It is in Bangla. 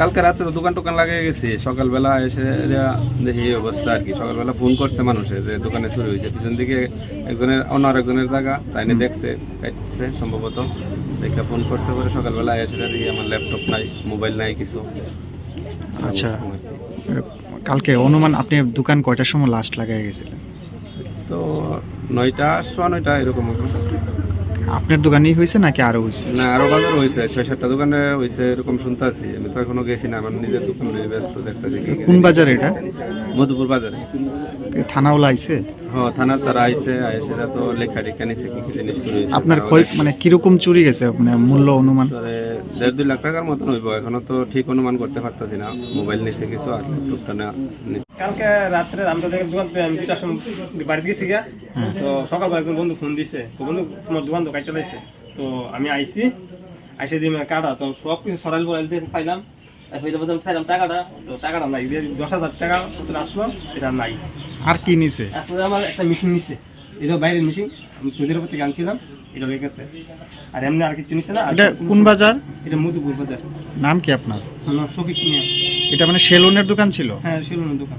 কালকে রাতে তো দোকান টোকান লাগিয়ে গেছে। সকালবেলা এসে দেখি এই অবস্থা আর কি। সকালবেলা ফোন করছে মানুষে যে দোকানে চুরি হয়েছে। পিছন দিকে একজনের অন্য আরেকজনের জায়গা তাই নিয়ে দেখছে কাটছে সম্ভবত। দেখে ফোন করছে পরে সকালবেলা এসে দেখি আমার ল্যাপটপ নাই মোবাইল নাই কিছু। আচ্ছা। কালকে অনুমান আপনি দোকান কয়টার সময় লাস্ট লাগাই গেছিলেন? তো নয়টা সোয়া নয়টা এরকম। আপনার দোকানেই হয়েছে নাকি আরও হয়েছে? না আরও বাজার হয়েছে ছয় সাতটা দোকানে হয়েছে এরকম শুনতেছি। আমি তো এখনও গেছি না আমার নিজের দোকানে ব্যস্ত দেখতেছি কোন বাজার এটা? মধুপুর বাজারে। থানাওলা আইছে? হ্যাঁ থানার তারা আইসে আইসেরা তো লেখা টেখা নিছে কি কি জিনিস চুরি হয়েছে আপনার ক্ষয়। মানে কীরকম চুরি গেছে? মানে মূল্য অনুমান? দেড় দুই লাখ টাকার মতন হইব এখনও তো ঠিক অনুমান করতে পারতাছি না। মোবাইল নিছে কিছু আর ল্যাপটপটা না কালকে রাত্রে আমরা দেখে দোকান আমি দুটার সময় বাড়িতে গেছি গা তো সকালবেলা একজন বন্ধু ফোন দিছে। তো বন্ধু তোমার দোকান তো কাজ চালাইছে। তো আমি আইছি। আইসে দিয়ে কাটা তো সব কিছু সরাইল বরাইল দিয়ে পাইলাম। চাইলাম টাকাটা তো টাকাটা নাই। দশ হাজার টাকা মতন আসলো। এটা নাই। আর কি নিছে? তারপরে আমার একটা মেশিন এটা বাইরের মেশিন আমি আনছিলাম। এটা রেখেছে আর এমনি আর কিছু না। এটা কোন বাজার? এটা মধুপুর বাজার। নাম কি আপনার? শফিক এটা মানে সেলুনের দোকান ছিল? হ্যাঁ সেলুনের দোকান।